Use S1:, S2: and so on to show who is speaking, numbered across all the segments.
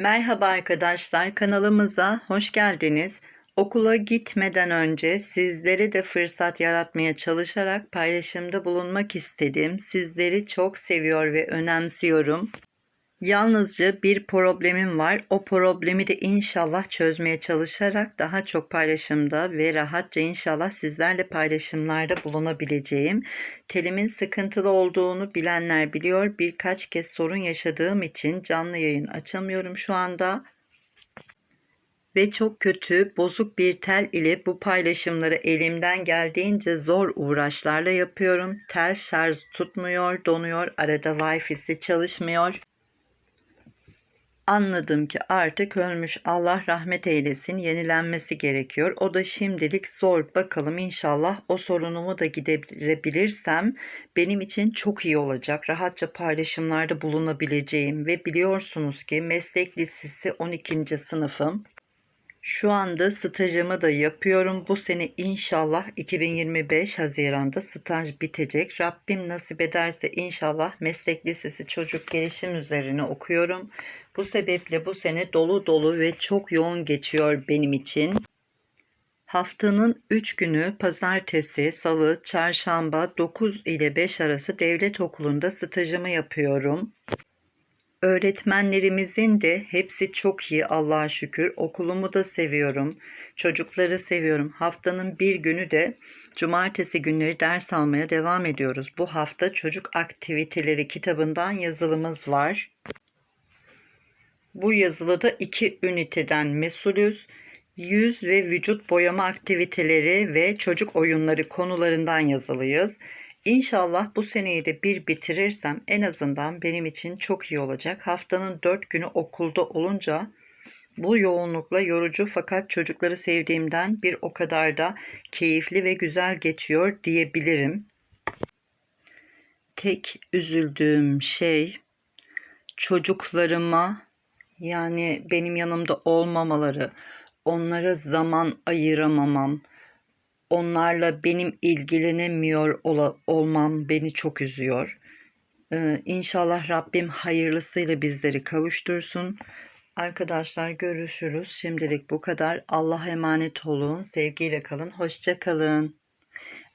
S1: Merhaba arkadaşlar, kanalımıza hoş geldiniz. Okula gitmeden önce sizlere de fırsat yaratmaya çalışarak paylaşımda bulunmak istedim. Sizleri çok seviyor ve önemsiyorum. Yalnızca bir problemim var. O problemi de inşallah çözmeye çalışarak daha çok paylaşımda ve rahatça inşallah sizlerle paylaşımlarda bulunabileceğim. Telimin sıkıntılı olduğunu bilenler biliyor. Birkaç kez sorun yaşadığım için canlı yayın açamıyorum şu anda. Ve çok kötü, bozuk bir tel ile bu paylaşımları elimden geldiğince zor uğraşlarla yapıyorum. Tel şarj tutmuyor, donuyor, arada Wi-Fi'si çalışmıyor. Anladım ki artık ölmüş. Allah rahmet eylesin. Yenilenmesi gerekiyor. O da şimdilik zor. Bakalım inşallah o sorunumu da giderebilirsem benim için çok iyi olacak. Rahatça paylaşımlarda bulunabileceğim ve biliyorsunuz ki meslek lisesi 12. sınıfım. Şu anda stajımı da yapıyorum. Bu sene inşallah 2025 Haziran'da staj bitecek. Rabbim nasip ederse inşallah meslek lisesi çocuk gelişim üzerine okuyorum. Bu sebeple bu sene dolu dolu ve çok yoğun geçiyor benim için. Haftanın 3 günü pazartesi, salı, çarşamba 9 ile 5 arası devlet okulunda stajımı yapıyorum. Öğretmenlerimizin de hepsi çok iyi Allah'a şükür. Okulumu da seviyorum. Çocukları seviyorum. Haftanın bir günü de cumartesi günleri ders almaya devam ediyoruz. Bu hafta çocuk aktiviteleri kitabından yazılımız var. Bu yazılıda iki üniteden mesulüz. Yüz ve vücut boyama aktiviteleri ve çocuk oyunları konularından yazılıyız. İnşallah bu seneyi de bir bitirirsem en azından benim için çok iyi olacak. Haftanın dört günü okulda olunca bu yoğunlukla yorucu fakat çocukları sevdiğimden bir o kadar da keyifli ve güzel geçiyor diyebilirim. Tek üzüldüğüm şey çocuklarıma yani benim yanımda olmamaları, onlara zaman ayıramamam, onlarla benim ilgilenemiyor ola, olmam beni çok üzüyor. Ee, inşallah Rabbim hayırlısıyla bizleri kavuştursun. Arkadaşlar görüşürüz. Şimdilik bu kadar. Allah'a emanet olun. Sevgiyle kalın. Hoşça kalın.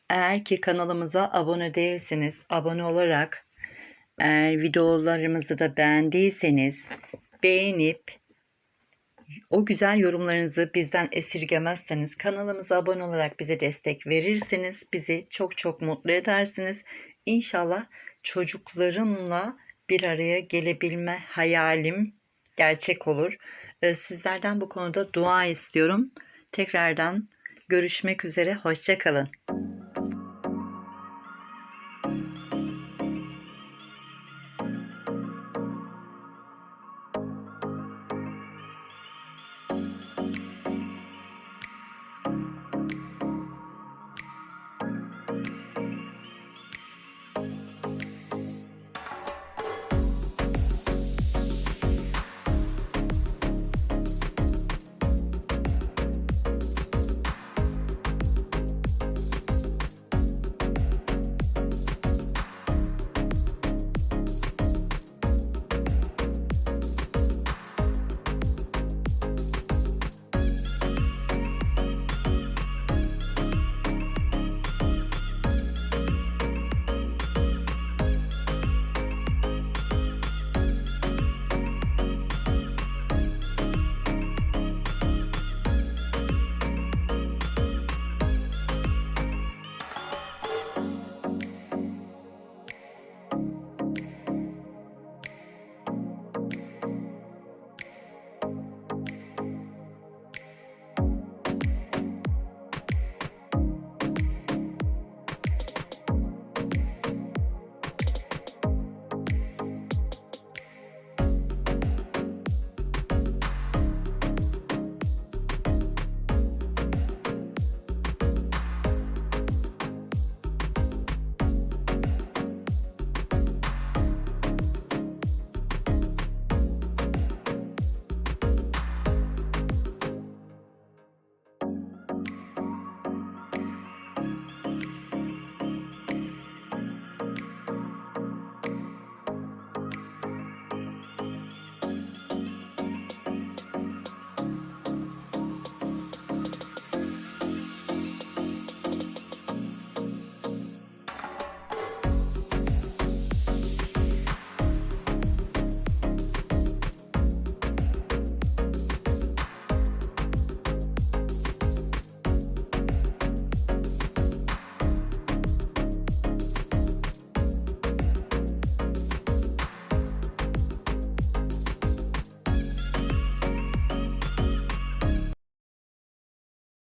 S1: Eğer ki kanalımıza abone değilseniz abone olarak eğer videolarımızı da beğendiyseniz beğenip o güzel yorumlarınızı bizden esirgemezseniz, kanalımıza abone olarak bize destek verirseniz bizi çok çok mutlu edersiniz. İnşallah çocuklarımla bir araya gelebilme hayalim gerçek olur. Ee, sizlerden bu konuda dua istiyorum. Tekrardan görüşmek üzere. Hoşçakalın.